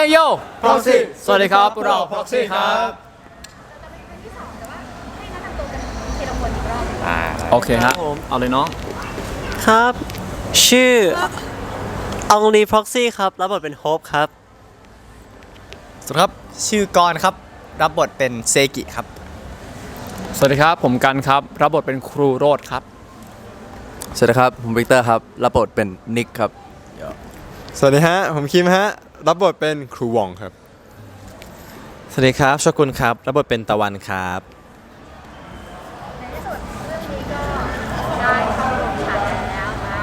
ฮ้ยโย Proxy สวัสดีครับพวกเรา Proxy ครับ โอเคฮะ เอาเลยเนาะครับ ชื่ออองลีพ็อกซี่ครับ รับบทเป็นโฮปครับ สวัสดีครับชื่อกรครับ รับบทเป็นเซกิครับ สวัสดีครับ ผมกันครับ รับบทเป็นครูโรดครับ สวัสดีครับ ผมวิกเตอร์ครับ รับบทเป็นนิกครับ สวัสดีฮะ ผมคิมฮะ รับบทเป็นครูหว่องครับ สวัสดีครับชกุลครับ รับบทเป็นตะวันครับ ในที่สุดเรื่องนี้ก็ได้เข้าโรงฉายแล้วนะ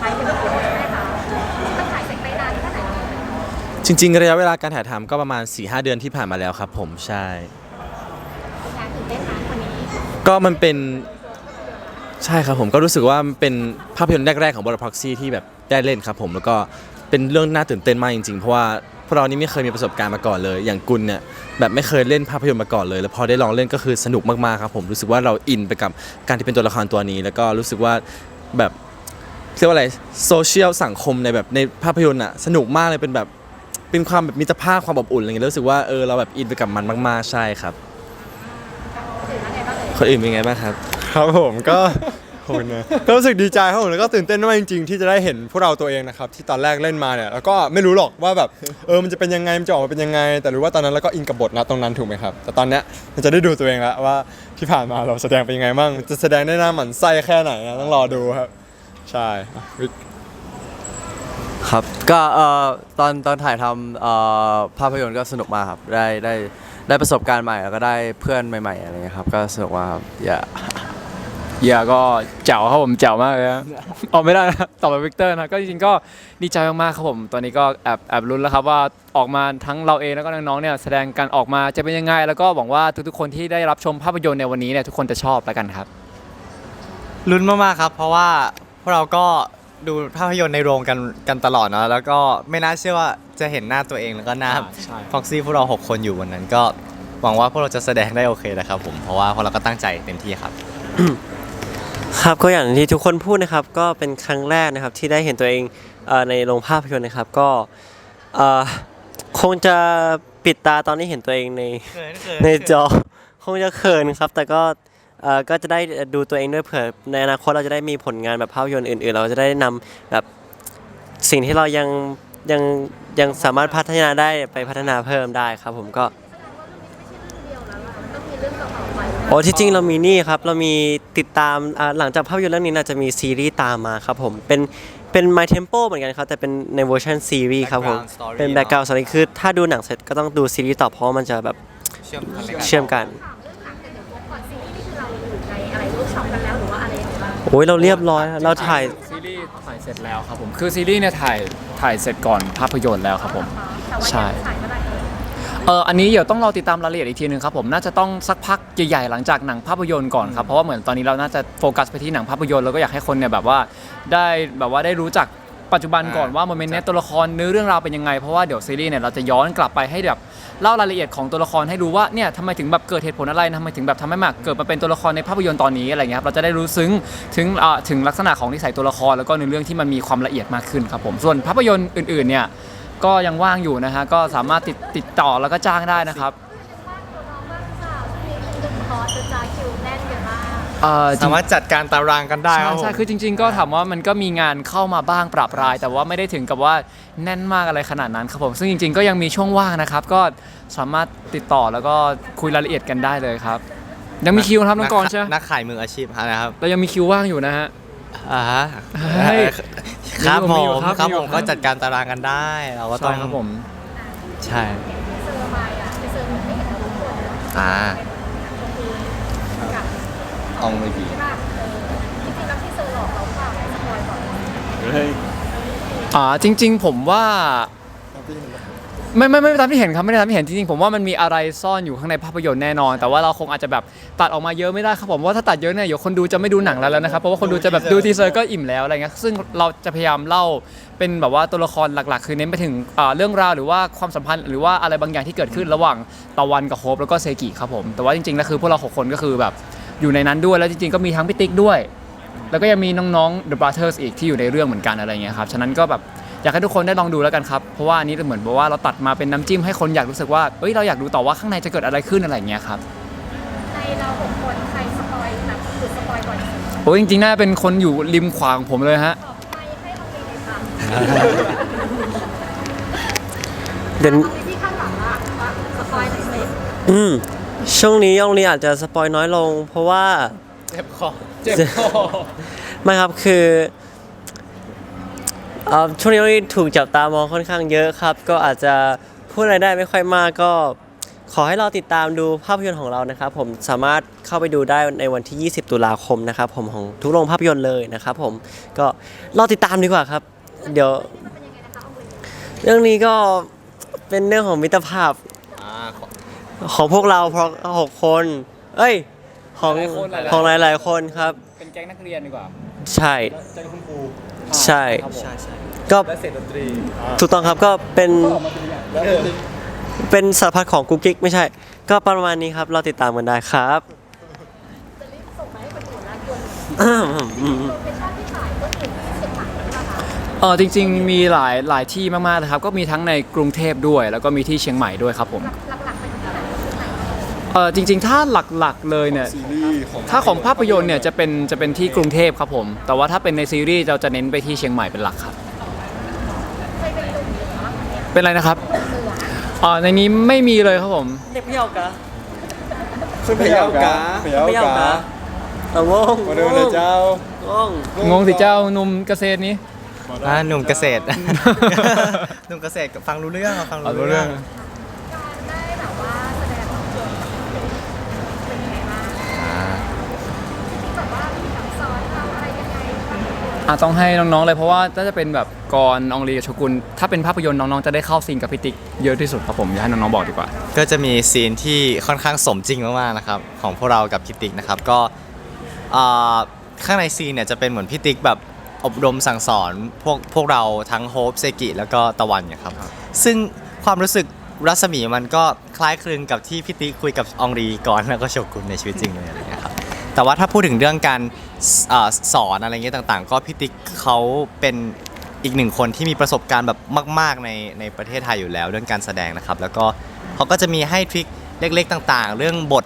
ไปเป็นกี่เดือนได้คะมันถ่ายเสร็จไปนานแค่ไหนจริง ๆ ระยะเวลาการถ่ายทำก็ประมาณ 4-5 เดือนที่ผ่านมาแล้วครับผมใช่ งานตื่นเต้นนะวันนี้ก็มันเป็นใช่ครับผมก็รู้สึกว่ามันเป็นภาพยนตร์แรก ๆ ของบริพ็อกซี่ที่แบบได้เล่นครับผมแล้วก็ เป็นเรื่องน่าตื่นเต้นมากจริงๆ เพราะว่าพวกเรานี่ไม่เคยมีประสบการณ์มาก่อนเลย อย่างกุลเนี่ยแบบไม่เคยเล่นภาพยนตร์มาก่อนเลย แล้วพอได้ลองเล่นก็คือสนุกมากๆครับผมรู้สึกว่าเราอินไปกับการที่เป็นตัวละครตัวนี้ แล้วก็รู้สึกว่าแบบเรียกว่าอะไรโซเชียลสังคมในแบบในภาพยนตร์อะสนุกมากเลยเป็นแบบเป็นความแบบมิตรภาพความอบอุ่นอะไรเงี้ยรู้สึกว่าเออเราแบบอินไปกับมันมากๆใช่ครับตื่นแล้วไงบ้างเลยคนอื่นเป็นไงบ้างครับ ครับผมก็ ขอบคุณนะก็รู้สึกดีใจครับผมแล้วก็ตื่นเต้นมากจริงๆ ที่จะได้เห็นพวกเราตัวเองนะครับที่ตอนแรกเล่นมาเนี่ยแล้วก็ไม่รู้หรอกว่าแบบเออมันจะเป็นยังไงมันจะออกมาเป็นยังไง แต่รู้ว่าตอนนั้นเราก็อินกับบทนะตรงนั้นถูกไหมครับ แต่ตอนเนี้ยมันจะได้ดูตัวเองแล้วว่าที่ผ่านมาเราแสดงเป็นยังไงบ้างจะแสดงได้หน้าหมันไส้แค่ไหนนะต้องรอดูครับ ใช่อะวิกครับก็เอ่อตอนตอนถ่ายทำเอ่อภาพยนตร์ก็สนุกมากครับได้ได้ได้ประสบการณ์ใหม่แล้วก็ได้เพื่อนใหม่ๆอะไรเงี้ยครับก็สนุกมากครับอย่า เฮียก็แจ๋วครับผมแจ๋วมากเลยนะออกไม่ได้นะตอบไปวิกเตอร์นะก็จริงๆก็ดีใจมากๆครับผมตอนนี้ก็แอบแอบลุ้นแล้วครับว่าออกมาทั้งเราเองแล้วก็น้องๆเนี่ยแสดงการออกมาจะเป็นยังไง แล้วก็หวังว่าทุกๆคนที่ได้รับชมภาพยนตร์ในวันนี้เนี่ยทุกคนจะชอบแล้วกันครับ ลุ้นมากๆครับ เพราะว่าพวกเราก็ดูภาพยนตร์ในโรงกันกันตลอดเนาะแล้วก็ไม่น่าเชื่อว่าจะเห็นหน้าตัวเองแล้วก็หน้าอ่าใช่ ฟ็อกซี่พวกเรา6คนอยู่วันนั้นก็หวังว่าพวกเราจะแสดงได้โอเคนะครับผมเพราะว่าพวกเราก็ตั้งใจเต็มที่ครับ ครับก็อย่างที่ทุกคนพูดนะครับก็เป็นครั้งแรกนะครับที่ได้เห็นตัวเองเอ่อในโรงภาพยนตร์นะครับก็เอ่อคงจะปิดตาตอนที่เห็นตัวเองในในจอคงจะเขินครับ แต่ก็เอ่อก็จะได้ดูตัวเองด้วยเผื่อในอนาคตเราจะได้มีผลงานแบบภาพยนตร์อื่น ๆ เราจะได้นำแบบสิ่งที่เรายังยังยังสามารถพัฒนาได้ไปพัฒนาเพิ่มได้ครับ ผมก็ โอ้ที่จริงเรามีนี่ครับ เรามีติดตามอ่าหลังจากภาพยนตร์เรื่องนี้น่าจะมีซีรีส์ตามมาครับผม เป็นเป็น My Tempo เหมือนกันครับ แต่เป็นในเวอร์ชันซีรีส์ครับผม Background story เป็น background story คือถ้าดูหนังเสร็จก็ต้องดูซีรีส์ต่อเพราะว่ามันจะแบบเชื่อมกันเลยเชื่อมกัน ถามเรื่องหนังแต่เดี๋ยวพบก่อนซีรีส์นี่คือเราอยู่ในอะไรเวิร์กช็อปกันแล้วหรือว่าอะไรอย่างไรบ้างโอ้ยเราเรียบร้อยแล้วเราถ่าย ซีรีส์ถ่ายเสร็จแล้วครับผม คือซีรีส์เนี่ยถ่ายถ่ายเสร็จก่อนภาพยนตร์แล้วครับผม แต่ว่าใช่ยังถ่ายเมื่อไหร่ เอ่ยเอออันนี้เดี๋ยวต้องรอติดตามรายละเอียดอีกทีหนึงครับผมน่าจะต้องสักพักใหญ่ๆหลังจากหนังภาพยนตร์ก่อนครับเพราะว่าเหมือนตอนนี้เราน่าจะโฟกัสไปที่หนังภาพยนตร์แล้วก็อยากให้คนเนี่ยแบบว่าได้แบบว่าได้รู้จักปัจจุบันก่อนว่าโมเมนต์เนี้ยตัวละครเนื้อเรื่องราวเป็นยังไงเพราะว่าเดี๋ยวซีรีส์เนี่ยเราจะย้อนกลับไปให้แบบเล่ารายละเอียดของตัวละครให้ดูว่าเนี่ยทำไมถึงแบบเกิดเหตุผลอะไรทำไมถึงแบบทำให้มาเกิดมาเป็นตัวละครในภาพยนตร์ตอนนี้อะไรเงี้ยครับเราจะได้รู้ซึ้งถึงอ่าถึงลักษณะของนิสัยตัวละครแล้วก็ในอเรื่องที่มันมีความละเอียดมากขึ้นครับผมส่วนภาพยนตร์อื่นๆเนี่ย ก็ยังว่างอยู่นะฮะก็สามารถติดติดต่อแล้วก็จ้างได้นะครับว่างตัวน้องว่างหรือเปล่าช่วงนี้คือคอร์สกระจายคิวแน่นกันมาก เอ่อจริสาง มารถจัดการตารางกันได้คใช่รับผม ใช่คือจริง ๆ ก็ถามว่ามันก็มีงานเข้ามาบ้างปรับราย แต่ว่าไม่ได้ถึงกับว่าแน่นมากอะไรขนาดนั้นครับผม ซึ่งจริง ๆ ก็ยังมีช่วงว่างนะครับ ก็สามารถติดต่อแล้วก็คุยรายละเอียดกันได้เลยครับ ยังมีคิวนะครับน้องกรณ์ใช่ไหมนักขายมืออาชีพนะครับเรายังมีคิวว่างอยู่นะฮะ อ่าฮะเฮ้ย ครับมีผอยู่มครับครับมีอยู่ผมครับก็จัดการตารางกันได้ เราก็ต้ใช่องครับผม ใช่เห็นทีเซอร์มาอะทีเซอร์มันไม่เห็นทุกคนเลยอ่ากับเอาไม่ดีที่แบบเออจริงๆแล้วทีเซอร์หลอกเราเปล่าไหนสปอยก่อนอ่าจริง ๆ ผมว่า ไม่ไม่ไม่ตามที่เห็นครับไม่ได้ตามที่เห็นจริงๆผมว่ามันมีอะไรซ่อนอยู่ข้างในภาพยนตร์แน่นอน แต่ว่าเราคงอาจจะแบบตัดออกมาเยอะไม่ได้ครับผมว่าถ้าตัดเยอะเนี่ยเดี๋ยวคนดูจะไม่ดูหนังแล้วแล้วนะครับเพราะว่าคนดูจะแบบดูทีเซอร์ก็อิ่มแล้วอะไรเงี้ยซึ่งเราจะพยายามเล่าเป็นแบบว่าตัวละครหลักๆ คือเน้นไปถึงอ่าเรื่องราวหรือว่าความสัมพันธ์หรือว่าอะไรบางอย่างที่เกิดขึ้นระหว่างตะวันกับโฮปแล้วก็เซกิครับผมแต่ว่าจริงๆแล้วคือพวกเราหกคนก็คือแบบอยู่ในนั้นด้วยแล้วจริงๆก็มีทั้งพี่ติ๊กด้วย แล้วก็ยังมีน้องๆ The Brothers อีกที่อยู่ในเรื่องเหมือนกันอะไรเงี้ยครับ ฉะนั้นก็แบบ อยากให้ทุกคนได้ลองดูแล้วกันครับ เพราะว่าอันนี้เหมือนบอกว่าเราตัดมาเป็นน้ำจิ้มให้คนอยากรู้สึกว่าเอ้ยเราอยากดูต่อว่าข้างในจะเกิดอะไรขึ้นอะไรอย่างเงี้ยครับในเราหกคนใครสปอยแบบหรือสปอยก่อนสุดโอ้ยจริงๆน่าจะเป็นคนอยู่ริมขวาของผมเลยฮะขอไปให้เขาไปเลยค่ะเดี๋ยว เอาไปที่ข้างหลังอะว่าสปอยหน่อยสิอืมช่วงนี้ยองลีอาจจะสปอยน้อยลง เพราะว่า เจ็บคอ เจ็บคอ ไม่ครับคือ เอ่อช่วงนี้เราถูกจับตามองค่อนข้างเยอะครับ ก็อาจจะพูดอะไรได้ไม่ค่อยมากก็ ขอให้เราติดตามดูภาพยนตร์ของเรานะครับ ผมสามารถเข้าไปดูได้ในวันที่ 20 ตุลาคมนะครับ ผมของทุกโรงภาพยนตร์เลยนะครับผมก็รอติดตามดีกว่าครับ เดี๋ยวเป็นยังไงนะคะเอาไปเรื่องนี้ก็เป็นเรื่องของมิตรภาพของพวกเราเพราะหกคน เอ้ย ของหลายคนหลายๆ ของหลายๆคนครับ เป็นแก๊งนักเรียนดีกว่า ใช่ เจอคุณครู ใช่ครับผมก็ถูกต้องครับก็เป็นเป็นสารพัดของกุ๊กกิ๊กไม่ใช่ ก็ประมาณนี้ครับ เราติดตามกันได้ครับจะรีบส่งมาให้คนอื่นแล้วควรโลเคชั่นที่ถ่ายก็คือที่เชียงใหม่ใช่ไหมคะเออจริง ๆ มีหลายหลายที่มากๆเลยครับ ก็มีทั้งในกรุงเทพด้วย แล้วก็มีที่เชียงใหม่ด้วยครับผม ห เออจริง ๆ ถ้าหลักๆเลยเนี่ย ซีรีส์ของถ้าของภาพยนตร์เนี่ยจะเป็นจะเป็นที่กรุงเทพครับผม แต่ว่าถ้าเป็นในซีรีส์เราจะเน้นไปที่เชียงใหม่เป็นหลักครับเคยไปดูเหนือเป็นอะไรนะครับเหนืออ๋อในนี้ไม่มีเลยครับผม เด็กไม่เอากะซึ่งพยาวกาพยาวไม่เอากากะเอางงมาดูเลยเจ้างงงงสิเจ้าหนุ่มเกษตรนี้ อ่าหนุ่มเกษตร หนุ่มเกษตรฟังรู้เรื่องอะฟังเอารู้รู้เรื่เรื่ออง ง การได้แบบว่าแสดงภาพยนตร์เป็นยังไงบ้างที่แบบว่ามีแบบสอนเราอะไรยังไง บ้างอะต้องให้น้องๆเลยเพราะว่าน่าจะเป็นแบบกรอองลีกับโชกุนถ้าเป็นภาพยนตร์น้องๆจะได้เข้าซีนกับพิติกเยอะที่สุดครับผมอยากให้น้องๆบอกดีกว่า ก็จะมีซีนที่ค่อนข้างสมจริงมากๆนะครับของพวกเรากับพิติกนะครับก็อ่าข้างในซีนเนี่ยจะเป็นเหมือนพิติกแบบอบรมสั่งสอนพวกพวกเราทั้งโฮปเซกิแล้วก็ตะวันเนี่ยครับซึ่งความรู้สึกรัศมีมันก็คล้ายคลึงกับที่พิติกคุยกับอองรีก่อนแล้วก็โชกุนในชีวิตจริงเลยอะไรเงี้ยครับ แต่ว่าถ้าพูดถึงเรื่องการสอ่าสอนอะไรเงี้ยต่างๆ ก็พิติกเขาเป็นอีกหนึ่งคนที่มีประสบการณ์แบบมาก ๆ ในในประเทศไทยอยู่แล้วเรื่องการแสดงนะครับ แล้วก็เขาก็จะมีให้ทริคเล็ก ๆ ต่างๆ เรื่องบท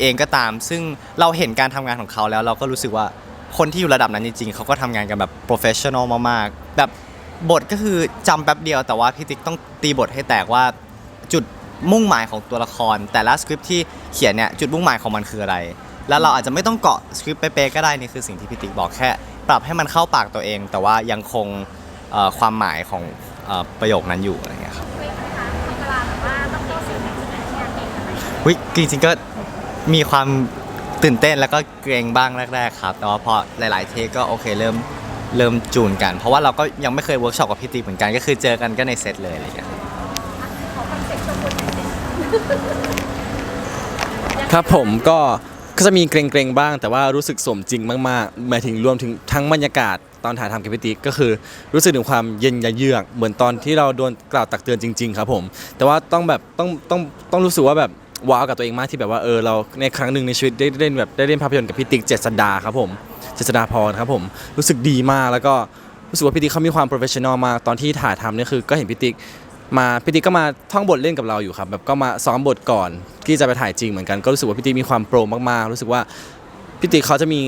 เองก็ตาม ซึ่งเราเห็นการทำงานของเขาแล้ว เราก็รู้สึกว่าคนที่อยู่ระดับนั้นจริงๆเขาก็ทำงานกันแบบโปรเฟชชั่นอลมากๆ แบบบทก็คือจำแป๊บเดียวแต่ว่าพิติกต้องตีบทให้แตกว่าจุดมุ่งหมายของตัวละคร แต่ละสคริปที่เขียนเนี่ยจุดมุ่งหมายของมันคืออะไร แล้วเราอาจจะไม่ต้องเกาะสคริปต์เป๊ะๆก็ได้นี่คือสิ่งที่พี่ติ๊กบอกแค่ ปรับให้มันเข้าปากตัวเอง แต่ว่ายังคงเอ่อความหมายของเอ่อประโยคนั้นอยู่อะไรเงี้ยครับเว้นไหมคะเวลาแบบว่าต้องเข้าสิ่งไหนสิ่งไหนเนี่ยเก่งอะไรวิจริงๆก็มีความตื่นเต้นแล้วก็เกรงบ้างแรกๆครับ แต่ว่าพอหลายๆเทคก็โอเคเริ่มเริ่มจูนกัน เพราะว่าเราก็ยังไม่เคยเวิร์กช็อปกับพี่ติ๊กเหมือนกันก็คือเจอกันก็ในเซตเลยอะไรเงี้ย ขอคอนเซ็ปต์ตัวคุณหน่อยสิ ครับผมก็ ก็จะมีเกรงๆบ้าง แต่ว่ารู้สึกสมจริงมากๆหมายถึงรวมถึงทั้งบรรยากาศตอนถ่ายทำกับพิติกก็คือ รู้สึกถึงความเย็นยะเยือก เหมือนตอนที่เราโดนกล่าวตักเตือนจริง ๆ ครับผม แต่ว่าต้องแบบต้องต้องต้องรู้สึกว่าแบบว้าวกับตัวเองมากที่แบบว่าเออเราในครั้งหนึ่งในชีวิตได้เล่นแบบได้เล่นภาพยนตร์กับพิติกเจษดาครับผมเจษดาพรครับผมรู้สึกดีมากแล้วก็รู้สึกว่าพิติกเขามีความโปรเฟชชั่นอลมากตอนที่ถ่ายทำเนี่ยคือก็เห็นพิติก มาพี่ติ๊กก็มาท่องบทเล่นกับเราอยู่ครับแบบก็มาซ้อมบทก่อนที่จะไปถ่ายจริงเหมือนกันก็รู้สึกว่าพี่ติ๊กมีความโปรมากๆ รู้สึกว่าพี่ติ๊กเขาจะมี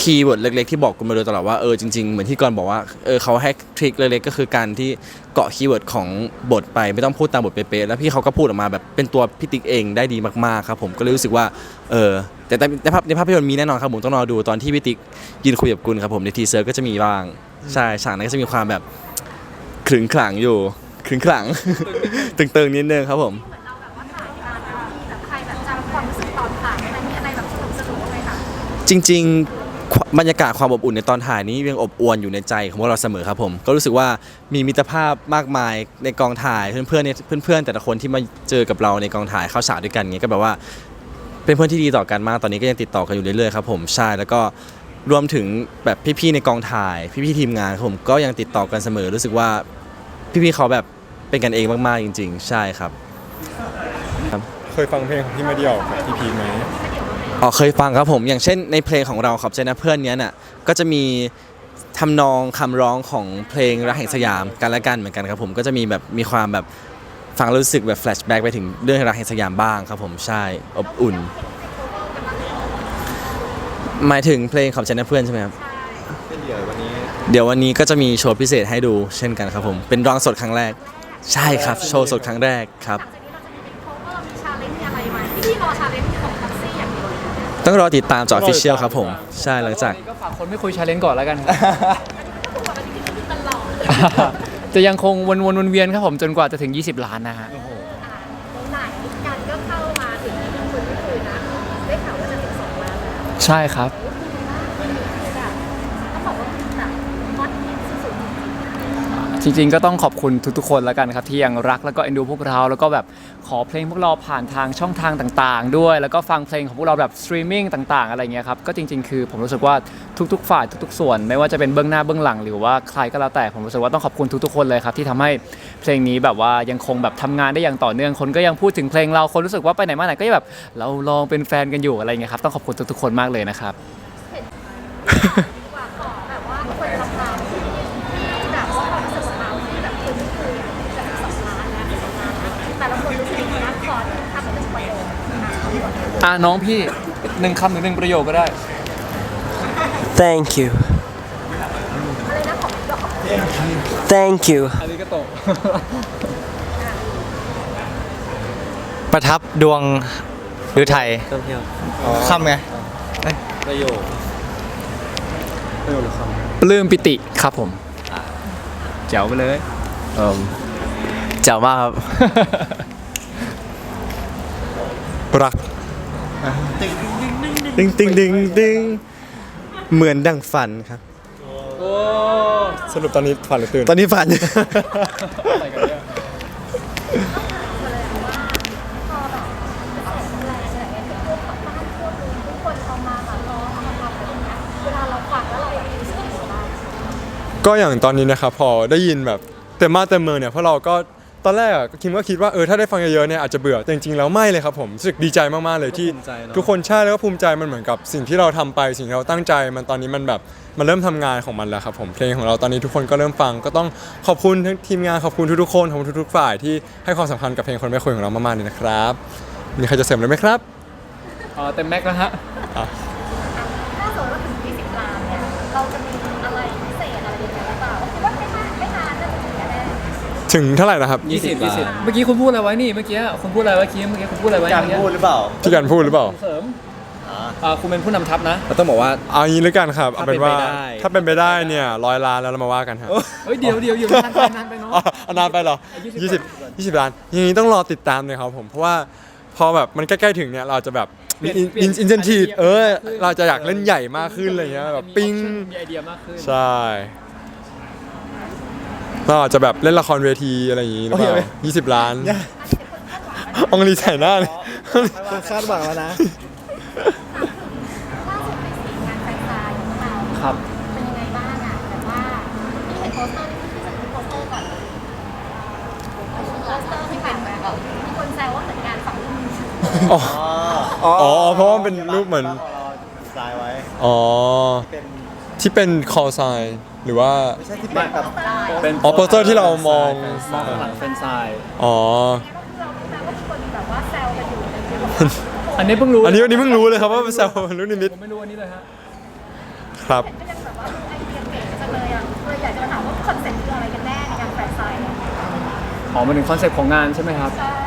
คีย์เวิร์ดเล็กๆที่บอกกูมาโดยตลอดว่าเออจริงๆเหมือนที่ก่อนบอกว่าเออเขาให้ทริคเล็กๆก็คือการที่เกาะคีย์เวิร์ดของบทไปไม่ต้องพูดตามบทเป๊ะๆแล้วพี่เขาก็พูดออกมาแบบเป็นตัวพี่ติ๊กเองได้ดีมากๆครับผมก็เลยรู้สึกว่าเออแต่แต่ในภาพในภาพยนตร์มีแน่นอนครับผมต้องรอดูตอนที่พี่ติ๊กยืนคุยกับกุลครับผมในทีเซอร์ก็จะมีบ้างใช่ฉากนั้นก็จะมีความแบบขึงขลังอยู่ ขรึงขลัง ตึงๆนิดนึงครับผม เหมือนเราแบบว่าถ่ายมาแล้วมีแบบใครแบบจำความรู้สึกตอนถ่ายอะไรมีอะไรแบบสนุกสนุกๆไหมคะจริงๆควบรรยากาศความอบอุ่นในตอนถ่ายนี้ยังอบอวลอยู่ในใจของพวกเราเสมอครับผม ก็รู้สึกว่ามีมิตรภาพมากมายในกองถ่ายเพื่อนๆเนี่ยเพื่อนๆ แต่ละคนที่มาเจอกับเราในกองถ่ายเข้าฉากด้วยกันเงี้ยก็แบบว่า เป็นเพื่อนที่ดีต่อกันมากตอนนี้ก็ยังติดต่อกันอยู่เรื่อยๆครับผมใช่แล้วก็รวมถึงแบบพี่ๆในกองถ่าย พี่ๆทีมงานครับผมก็ยังติดต่อกันเสมอรู้สึกว่า พี่ๆเขาแบบเป็นกันเองมากๆจริง ๆ ใช่ครับ เคยฟังเพลงของพี่มาเดียวกับพี่พีคไหมอ๋อเคยฟังครับผมอย่างเช่นในเพลงของเราขอบใจนะเพื่อนเนี้ยน่ะก็จะมีทำนองคำร้องของเพลงรักแห่งสยามกันและกันเหมือนกันครับผมก็จะมีแบบมีความแบบฟังแล้วรู้สึกแบบแฟลชแบ็กไปถึงเรื่องรักแห่งสยามบ้างครับผมใช่อบอุ่น หมายถึงเพลงขอบใจนะเพื่อนใช่ไหมครับ เดี๋ยววันนี้ ก็จะมีโชว์พิเศษให้ดูเช่นกันครับผม เป็นร้องสดครั้งแรก ใช่ครับ โชว์สดครั้งแรกครับหลังจากนี้เราจะมีเป็นโค้ดว่าเรามีชาเลนจ์อะไรไหมที่พี่รอชาเลนจ์ของแท็กซี่อย่างเดียวเลยนะต้องรอติดตามจาก Official ครับผม ใช่หลังจาก ก็ฝากคนไม่คุยชาเลนจ์ก่อนแล้วกันครับก็คือปกติคือตลอดจะยังคงวนวนวนเวียนครับผมจนกว่าจะถึง 20 ล้านนะฮะไหนกันก็เข้ามาถึงที่คุณไม่คุยนะได้ข่าวว่าจะถึงสองล้านแล้วใช่ครับแบบต้องบอกว่าแบบฮอตฮิตสุดๆจ ริงจริงๆ ก็ต้องขอบคุณทุกๆคนแล้วกันครับที่ยังรักแล้วก็เอ็นดูพวกเราแล้วก็แบบขอเพลงพวกเราผ่านทางช่องทางต่างๆ ด้วย แล้วก็ฟังเพลงของพวกเราแบบสตรีมมิ่งต่างๆ อะไรเงี้ยครับก็จริง ๆ คือผมรู้สึกว่าทุกๆ ฝ่ายทุกๆ ส่วน ไม่ว่าจะเป็นเบื้องหน้าเบื้องหลังหรือว่าใครก็แล้วแต่ผมรู้สึกว่าต้องขอบคุณทุกๆ คนเลยครับที่ทำให้เพลงนี้แบบว่ายังคงแบบทำงานได้อย่างต่อเนื่องคนก็ยังพูดถึงเพลงเราคนรู้สึกว่าไปไหนมาไหนก็ยังแบบเราลองเป็นแฟนกันอยู่อะไรเงี้ยครับต้องขอบคุณทุกๆ คนมากเลยนะครับ อาดีกว่าอ่าน้องพี่หนึ่งคำหรือหนึ่งประโยคก็ได้ thank you อะไรนะของดอก thank you อันนี้ก็ตกประทับดวงหรือไทยเที่ยวคำไงประโยคปลื้มปิติครับผมเจ๋วไปเลยเอิ่มเจ๋วมากครับ รัก ติงติงติงติงเหมือนดังฝันครับสรุปตอนนี้ฝันหรือตื่นตอนนี้ฝันพอแบบแรงอะไรเงี้ยที่พวกบ้านพวกนึงทุกคนเอามาแบบร้องเอามาทำอะไรเงี้ยเวลาเราฟังแล้วเรารู้สึกยังไงบ้างก็อย่างตอนนี้นะครับพอได้ยินแบบเต็มมาเต็มมือเนี่ยเพราะเราก็ ตอนแรกอะก็คิดว่าคิดว่าเออถ้าได้ฟังเยอะๆเนี่ยอาจจะเบื่อแต่จริงๆแล้วไม่เลยครับผมรู้สึกดีใจมากๆเลยที่ภูมิใจเนอะ ทุกคนใช่แล้วก็ภูมิใจมันเหมือนกับสิ่งที่เราทำไปสิ่งที่เราตั้งใจมันตอนนี้มันแบบมันเริ่มทำงานของมันแล้วครับผมเพลงของเราตอนนี้ทุกคนก็เริ่มฟังก็ต้องขอบคุณทั้งทีมงานขอบคุณทุกๆคนขอบคุณทุกๆฝ่ายที่ให้ความสำคัญกับเพลงคนไม่คุยของเรามากๆเลยนะครับมีใครจะเสริมเลยไหมครับ อ๋อเต็มแม็กซ์แล้วฮะ ถึงเท่าไหร่นะครับ20 20เมื่อกี้คุณพูดอะไรไว้นี่เมื่อกี้คุณพูดอะไรไว้คีเมื่อกี้คุณพูดอะไรไว้การพูดหรือเปล่าที่การพูดหรือเปล่าเสริมอ่าคุณเป็นผู้นำทัพนะเราต้องบอกว่า เอางี้แล้วกันครับเอาเป็นว่าถ้าเป็นไปได้ถ้าเป็นไปได้เนี่ยร้อยล้านแล้วเรามาว่ากันฮะเฮ้ยเดี๋ยวเดี๋ยวเดี๋ยวนานไปนานไปเนาะอ๋อเอานานไปเหรอ20 20ล้านอย่างนี้ต้องรอติดตามเลยครับผมเพราะว่าพอแบบมันใกล้ๆถึงเนี่ยเราจะแบบมีเปลี่ยนอินเซนทีฟไอเดียเออมากขึ้นเราจะอยากเล่นใหญ่มากขึ้นอะไรเงี้ยแบบปิ้งมีไอเดียมากขึ้นใช่ เราอาจจะแบบเล่นละครเวทีอะไรอย่างงี้หรือเปล่า20ล้านอองลีใส่หน้าเลยคาดหวังแล้วนะ ล่าสุดไปสีงานแฟนซายของเราครับ เป็นยังไงบ้างอะแบบว่าที่เห็นโปสเตอร์นี่ที่จะดูโปสเตอร์ก่อนเลยโปสเตอร์ที่เป็นแบบมีคนแซวว่าเหมือนงานฝั่งลูกมืออ๋ออ๋อเพราะว่ามันเป็นรูปเหมือนสไตล์ไว้ อ๋อ เป็นที่เป็น call sign หรือว่า ไม่ใช่ที่เป็นแบบเป็นอ๋อโปสเตอร์ที่เรามอง มองข้างหลังเป็นทรายอ๋อเรารู้ไหมว่ามีคนแบบว่าแซวกันอยู่ในเรื่องอันนี้เพิ่งรู้อันนี้วันนี้เพิ่งรู้เลยครับว่าเป็นแซวรุ่นนิมิตผมไม่รู้อันนี้เลยฮะครับก็ยังแบบว่าไอเดียเก๋จังเลยอะเลยอยากจะมาถามว่าคอนเซ็ปต์คืออะไรกันแน่ในงานแฟนซายเนี่ยอ๋อมาถึงคอนเซ็ปต์ของงานใช่ไหมครับใช่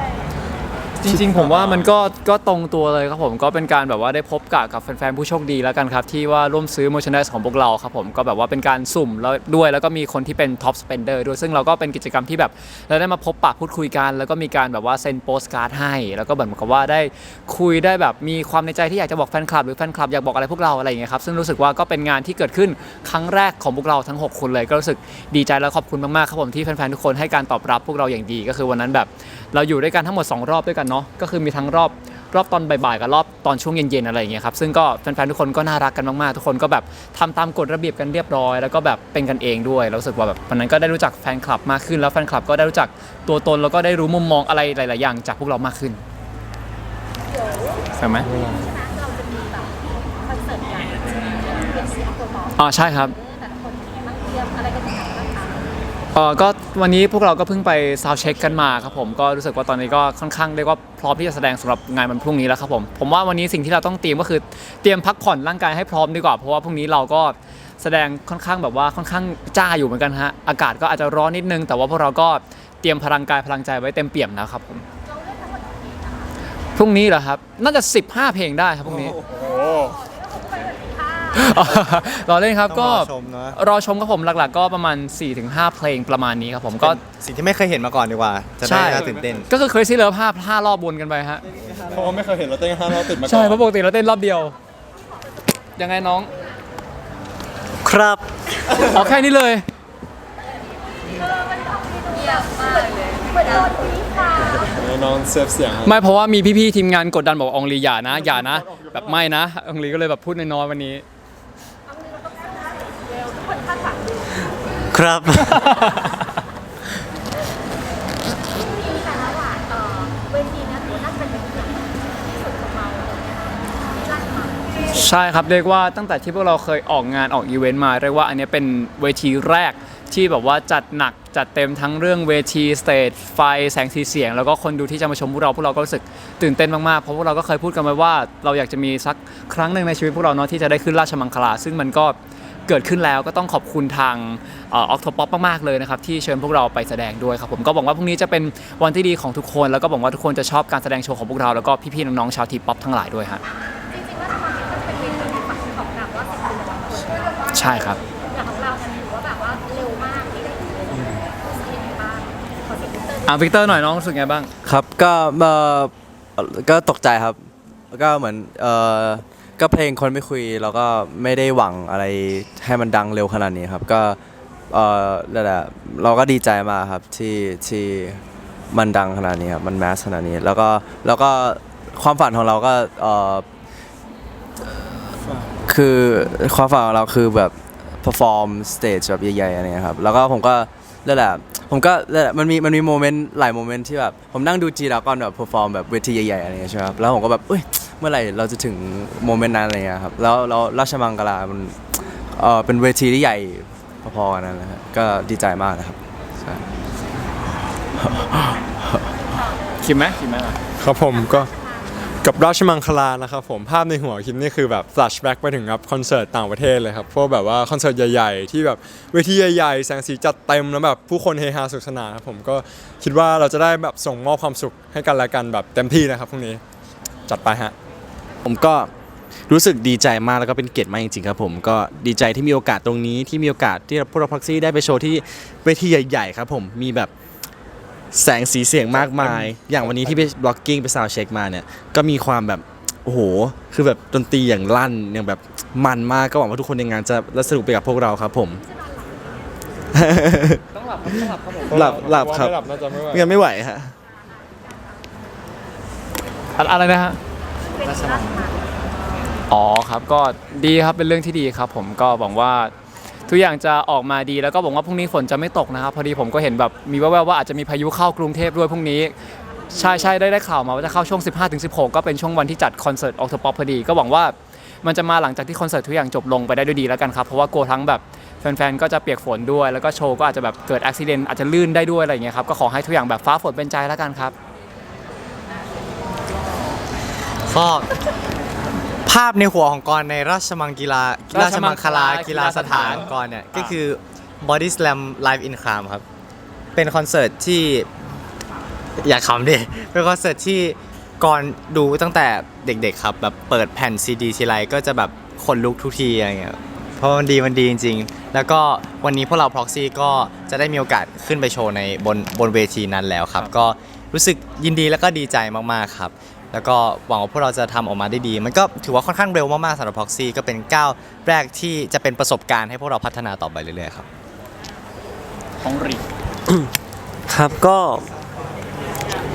จริงๆ ผมว่ามันก็ก็ตรงตัวเลยครับผมก็เป็นการแบบว่าได้พบกับกับแฟนๆผู้โชคดีแล้วกันครับ ที่ว่าร่วมซื้อ merchandise ของพวกเราครับผมก็แบบว่าเป็นการสุ่มแล้วด้วยแล้วก็มีคนที่เป็น top spender ด้วยซึ่งเราก็เป็นกิจกรรมที่แบบเราได้มาพบปะพูดคุยกัน แล้วก็มีการแบบว่าเซ็นโปสการ์ดให้ แล้วก็เหมือนกับว่าได้คุยได้แบบมีความในใจที่อยากจะบอกแฟนคลับหรือแฟนคลับอยากบอกอะไรพวกเราอะไรอย่างเงี้ยครับซึ่งรู้สึกว่าก็เป็นงานที่เกิดขึ้นครั้งแรกของพวกเราทั้งหกคนเลยก็รู้สึกดีใจและขอบคุณมากๆครับผมที่แฟนๆทุกคนให้การตอบรับพวกเราอย่างดีก็คือวันนั้นแบบ เราอยู่ด้วยกันทั้งหมด 2 รอบด้วยกันเนาะก็คือมีทั้งรอบรอบตอนบ่ายๆกับรอบตอนช่วงเย็นๆอะไรอย่างเงี้ยครับซึ่งก็แฟนๆทุกคนก็น่ารักกันมากๆ ทุกคนก็แบบทำตามกฎระเบียบกันเรียบร้อย แล้วก็แบบเป็นกันเองด้วยแล้วรู้สึกว่าแบบวันนั้นก็ได้รู้จักแฟนคลับมากขึ้น แล้วแฟนคลับก็ได้รู้จักตัวตนแล้วก็ได้รู้มุมมองอะไรหลายๆอย่างจากพวกเรามากขึ้นเดี๋ยวใช่ไหมใช่ไหมเราจะมีแบบคอนเสิร์ตใหญ่เป็นเสียงตัวต่ออ๋อใช่ครับแต่ละคนมี เออก็วันนี้พวกเราก็เพิ่งไปซาวเช็คกันมาครับผมก็รู้สึกว่าตอนนี้ก็ค่อนข้างเรียกว่าพร้อมที่จะแสดงสำหรับงานวันพรุ่งนี้แล้วครับผมผมว่าวันนี้สิ่งที่เราต้องเตรียมก็คือเตรียมพักผ่อนร่างกายให้พร้อมดีกว่าเพราะว่าพรุ่งนี้เราก็แสดงค่อนข้างแบบว่าค่อนข้างจ้าอยู่เหมือนกันฮะอากาศก็อาจจะร้อนนิดนึง แต่ว่าพวกเราก็เตรียมพลังกายพลังใจไว้เต็มเปี่ยมแล้วครับผมพรุ่งนี้เหรอครับ น่าจะ 15 เพลงได้ครับพรุ่งนี้ รอเล่นครับก็ต้องรอชมเนอะรอชมครับผมหลักๆ ก็ประมาณ 4-5 เพลงประมาณนี้ครับผมก็ สิ่งที่ไม่เคยเห็นมาก่อนดีกว่า จะได้ใช่น่าตื่นเต้น ก็คือ Crazy Love ห้าห้ารอบวนกันไปฮะ เพราะว่าไม่เคยเห็นเราเต้นห้ารอบติดมาก่อน ใช่เพราะปกติเราเต้นรอบเดียว ยังไงน้อง ครับขอแค่นี้เลยเยี่ยมมากเลยเหมือนโดนตีฟ้าน้องเซฟเสียงไม่เพราะว่ามีพี่ๆทีมงานกดดันบอกว่าอองลีอย่านะ อย่านะ แบบไม่นะอองลีก็เลยแบบพูดน้อยๆวันนี้ เอามือเราต้องสู้นะเร็วทุกคนคาดหวังดู ครับมีแต่ละหวานเอ่อเวทีนี้ถือว่าน่าจะเป็นเวทีที่สุดของเราเลยนะคะที่ราชมังใช่ครับเรียกว่าตั้งแต่ที่พวกเราเคยออกงานออกอีเวนต์มาเรียกว่าอันนี้เป็นเวทีแรกที่แบบว่าจัดหนักจัดเต็มทั้งเรื่องเวทีสเตจไฟแสงสีเสียง แล้วก็คนดูที่จะมาชมพวกเราพวกเราก็รู้สึกตื่นเต้นมากๆเพราะพวกเราก็เคยพูดกันไว้ว่าเราอยากจะมีสักครั้งหนึ่งในชีวิตพวกเราเนาะที่จะได้ขึ้นราชมังคลาซึ่งมันก็ เกิดขึ้นแล้วก็ต้องขอบคุณทางออกโทป๊อปมากๆเลยนะครับที่เชิญพวกเราไปแสดงด้วยครับผมก็หวังว่าพรุ่งนี้จะเป็นวันที่ดีของทุกคน แล้วก็หวังว่าทุกคนจะชอบการแสดงโชว์ของพวกเราแล้วก็พี่ๆน้องๆชาวทีป๊อปทั้งหลายด้วยฮะจริงๆราชมังนี่ก็เป็นเวทีในฝันของแบบว่าสิบปีละคนใช่ครับอย่างของเราเนี่ยถือว่าแบบว่าเร็วมากที่ได้ขึ้นรู้สึกยังไงบ้างขอเสียงวิกเตอร์อะวิกเตอร์หน่อยน้องรู้สึกไงบ้างครับก็เอ่อก็ตกใจครับแล้วก็เหมือนเออ ก็เพลงคนไม่คุยเราก็ไม่ได้หวังอะไรให้มันดังเร็วขนาดนี้ครับ ก็เออนั่นแหละเราก็ดีใจมากครับที่ที่มันดังขนาดนี้ครับมันแมสขนาดนี้ แล้วก็แล้วก็ความฝันของเราก็เออคือความฝันของเราคือแบบ perform stage แบบใหญ่ๆอะไรเงี้ยครับแล้วก็ผมก็นั่นแหละผมก็นั่นแหละมันมีมันมีโมเมนต์หลายโมเมนต์ที่แบบผมนั่งดูจีแล้วก่อนแบบ perform แบบเวทีใหญ่ๆอะไรเงี้ยใช่ไหมครับแล้วผมก็แบบเอ้ย เมื่อไหร่เราจะถึงโมเมนต์นั้นอะไรเงี้ยครับแล้วแล้วราชมังกลามันเออเป็นเวทีที่ใหญ่พอๆกันนั่นแหละครับก็ดีใจมากนะครับใช่คิมไหมคิมไหมล่ะครับผมก็กับราชมังคลานะครับผมภาพในหัวคิมนี่คือแบบ flashback ไปถึงแบบคอนเสิร์ตต่างประเทศเลยครับพวกแบบว่าคอนเสิร์ตใหญ่ๆ ที่แบบเวทีใหญ่ๆ แสงสีจัดเต็มแล้วแบบผู้คนเฮฮาสนุกสนานครับผมก็คิดว่าเราจะได้แบบส่งมอบความสุขให้กันและกันแบบเต็มที่นะครับพรุ่งนี้จัดไปฮะ ผมก็รู้สึกดีใจมากแล้วก็เป็นเกียรติมากจริงๆครับผมก็ดีใจที่มีโอกาสตรงนี้ที่มีโอกาสที่พวกเราพักซี่ได้ไปโชว์ที่เวทีใหญ่ๆครับผมมีแบบแสงสีเสียงมากมาย อย่างวันนี้ที่ไปบล็อกกิ้งไปซาวเช็คมาเนี่ยก็มีความแบบโอ้โห คือแบบดนตรีอย่างลั่นอย่างแบบมันมากก็หวังว่าทุกคนในงานจะและสนุกไปกับพวกเราครับผม ต้องหลับต้องหลับครับผมหลับหลับครับไม่หลับน่าจะไม่ไหวไม่งั้นไม่ไหวฮะ อะไรนะฮะ เป็นราชมังอ๋อครับก็ดีครับเป็นเรื่องที่ดีครับ ผมก็หวังว่าทุกอย่างจะออกมาดีแล้วก็หวังว่าพรุ่งนี้ฝนจะไม่ตกนะครับ พอดีผมก็เห็นแบบมีแววๆว่าอาจจะมีพายุเข้ากรุงเทพด้วยพรุ่งนี้ใช่ใช่ได้ได้ข่าวมาว่าจะเข้าช่วง 15-16 ก็เป็นช่วงวันที่จัดคอนเสิร์ตออกทป๊อปพอดี ก็หวังว่ามันจะมาหลังจากที่คอนเสิร์ตทุกอย่างจบลงไปได้ด้วยดีแล้วกันครับ เพราะว่ากลัวทั้งแบบแฟนๆ ก็จะเปียกฝนด้วย แล้วก็โชว์ก็อาจจะแบบเกิดอุบิเหตุอาจจะลื่นได้ด้วยอะไรอย่างเงี้ยครับ ก็ขอให้ทุกอย่างแบบฟ้าฝนเป็นใจแล้วกันครับ ก็ภาพในหัวของกรในราชมังกีฬาราชมังคลากีฬาสถานกรเนี่ยก็คือ Body Slam Live in Cram ครับ เป็นคอนเสิร์ตที่ อยากขำดิ เป็นคอนเสิร์ตที่ก่อนดูตั้งแต่เด็กๆครับ แบบเปิดแผ่นซีดีทีไรก็จะแบบขนลุกทุกทีอะไรเงี้ยเพราะมันดีมันดีจริง ๆ แล้วก็วันนี้พวกเรา Proxy ก็จะได้มีโอกาสขึ้นไปโชว์ในบนบนเวทีนั้นแล้วครับ ก็รู้สึกยินดีแล้วก็ดีใจมากๆครับ แล้วก็หวังว่าพวกเราจะทำออกมาได้ดี มันก็ถือว่าค่อนข้างเร็วมากๆสำหรับ Proxy ก็เป็นก้าวแรกที่จะเป็นประสบการณ์ให้พวกเราพัฒนาต่อไปเรื่อยๆครับ ของรีครับก็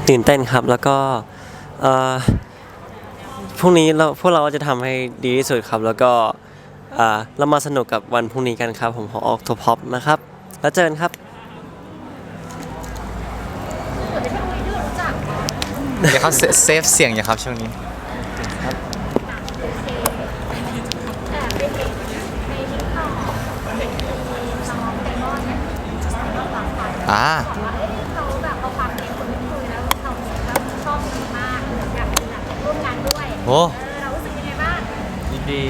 ตื่นเต้นครับแล้วก็เอ่อพรุ่งนี้เราพวกเราก็จะทำให้ดีที่สุดครับ แล้วก็เอ่อเรามาสนุกกับวันพรุ่งนี้กันครับ ผมของออกทพอปนะครับ แล้วเจอกันครับ เกิดเป็นช่วงนี้ที่รู้จัก อย่าเขาเซฟเสียงอย่าครับช่วงนี้แต่ไปเห็นในทิกตอกเห็นมีน้องเดมอนเนี่ยน้องหลังอ่าว่าเอ๊ะเขาแบบเอาความเป็นคนไม่คุยแล้วเขาแล้วชอบดีมากอยากอยากร่วมงานด้วยโอ้เออเรารู้สึกยังไงบ้าง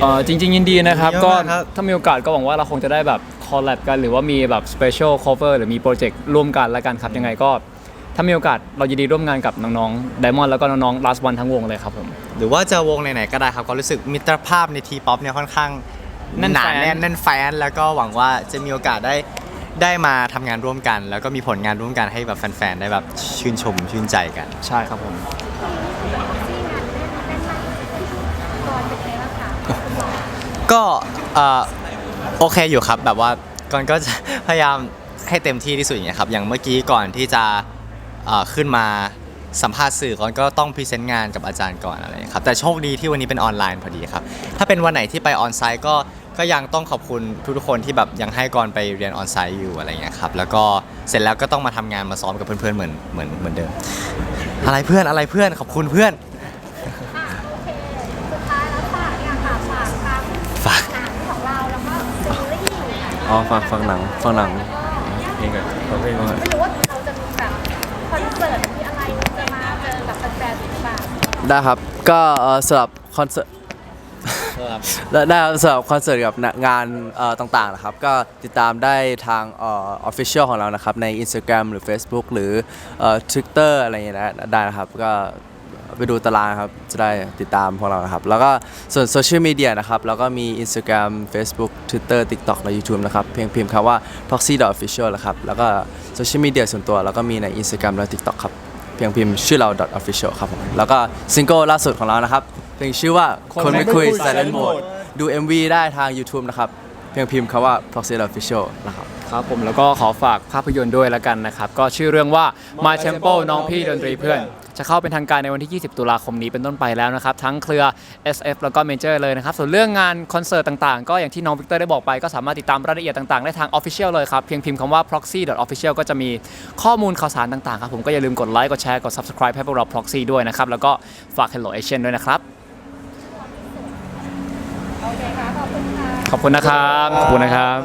เอ่อจริง ๆ ยินดีนะครับเยอะก็มากครับ ถ้ามีโอกาสก็หวังว่าเราคงจะได้แบบคอลแลบกัน หรือว่ามีแบบสเปเชียลคอเวอร์หรือมีโปรเจกต์ร่วมกันแล้วกันครับ ยังไงก็ ถ้ามีโอกาสเรายินดีร่วมงานกับน้องๆไดมอนด์แล้วก็น้องๆ last one ทั้งวงเลยครับผม หรือว่าจะวงไหนๆก็ได้ครับก็รู้สึกมิตรภาพในทีป๊อปเนี่ยค่อนข้างแน่นหนาแฟน แน่นแน่นแฟนแล้วก็หวังว่าจะมีโอกาสได้ได้มาทำงานร่วมกัน แล้วก็มีผลงานร่วมกันให้แบบแฟนๆได้แบบชื่นชมชื่นใจกัน ใช่ครับผมที่งานเล่นเล่นมากก่อนเป็นไงบ้างคะคุณหมอก็เอ่อโอเคอยู่ครับแบบว่าก่อนก็จะ พยายามให้เต็มที่ที่สุดอย่างเงี้ยครับอย่างเมื่อกี้ก่อนที่จะเอ่อ ขึ้นมาสัมภาษณ์สื่อก่อนก็ต้องพรีเซนต์งานกับอาจารย์ก่อนอะไรอย่างเงี้ยครับแต่โชคดีที่วันนี้เป็นออนไลน์พอดีครับ ถ้าเป็นวันไหนที่ไปออนไซต์ก็ก็ยังต้องขอบคุณทุกๆคนที่แบบยังให้ก่อนไปเรียนออนไซต์อยู่อะไรอย่างเงี้ยครับแล้วก็เสร็จแล้วก็ต้องมาทำงานมาซ้อมกับเพื่อนๆเหมือนเหมือนเหมือนเดิม อะไรเพื่อนอะไรเพื่อนขอบคุณเพื่อนอะโอเคสุดท้ายแล้วฝากเนี่ยค่ะฝากทั้งฝากหนังของเราแล้วก็ซีรีส์อ๋อฟังฟังหนังฟังหนังเพลงก่อนขอเพลงก่อน ได้ครับ ก็เอ่อสำหรับคอนเสิร์ตและได้ครับสำหรับคอนเสิร์ตกับงานเอ่อต่างๆนะครับ ก็ติดตามได้ทางเออ official ของเรานะครับ ใน Instagram หรือ Facebook หรือเอ่อ Twitter อะไรอย่างเงี้ยนะได้นะครับ ก็ไปดูตารางครับ จะได้ติดตามพวกเรานะครับ แล้วก็ส่วนโซเชียลมีเดียนะครับ แล้วก็มี Instagram Facebook Twitter TikTok และ YouTube นะครับ เพียงพิมพ์คำว่า proxy official นะครับ แล้วก็โซเชียลมีเดียส่วนตัว แล้วก็มีใน Instagram และ TikTok ครับ เพียงพิมพ์ชื่อเรา official ครับผมแล้วก็ซิงเกิลล่าสุดของเรานะครับเพลงชื่อว่าคนไม่คุย silent mode ดู MV ได้ทาง YouTube นะครับเพียงพิมพ์คำว่า proxy official นะครับ ครับผมแล้วก็ขอฝากภาพยนตร์ด้วยแล้วกันนะครับ ก็ชื่อเรื่องว่า My Tempo น้องพี่ดนตรีเพื่อน จะเข้าเป็นทางการในวันที่ 20 ตุลาคมนี้เป็นต้นไปแล้วนะครับ ทั้งเครือ SF แล้วก็ Major เลยนะครับ ส่วนเรื่องงานคอนเสิร์ตต่างๆ ก็อย่างที่น้องวิกเตอร์ได้บอกไป ก็สามารถติดตามรายละเอียดต่างๆ ได้ทาง Official เลยครับ เพียงพิมพ์คำว่า proxy official ก็จะมีข้อมูลข่าวสารต่างๆครับผมก็อย่าลืมกดไลค์กดแชร์กด subscribe ให้พวกเรา proxy ด้วยนะครับแล้วก็ฝาก Hello Asian ด้วยนะครับโอเคค่ะขอบคุณค่ะ ขอบคุณนะครับขอบคุณนะครับ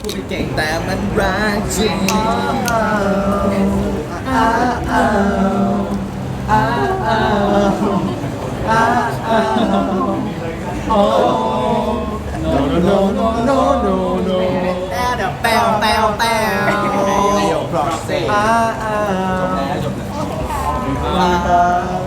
พูดไม่เก่งแต่มันรักจริง แปวแปวแปวขอบคุณค่ะ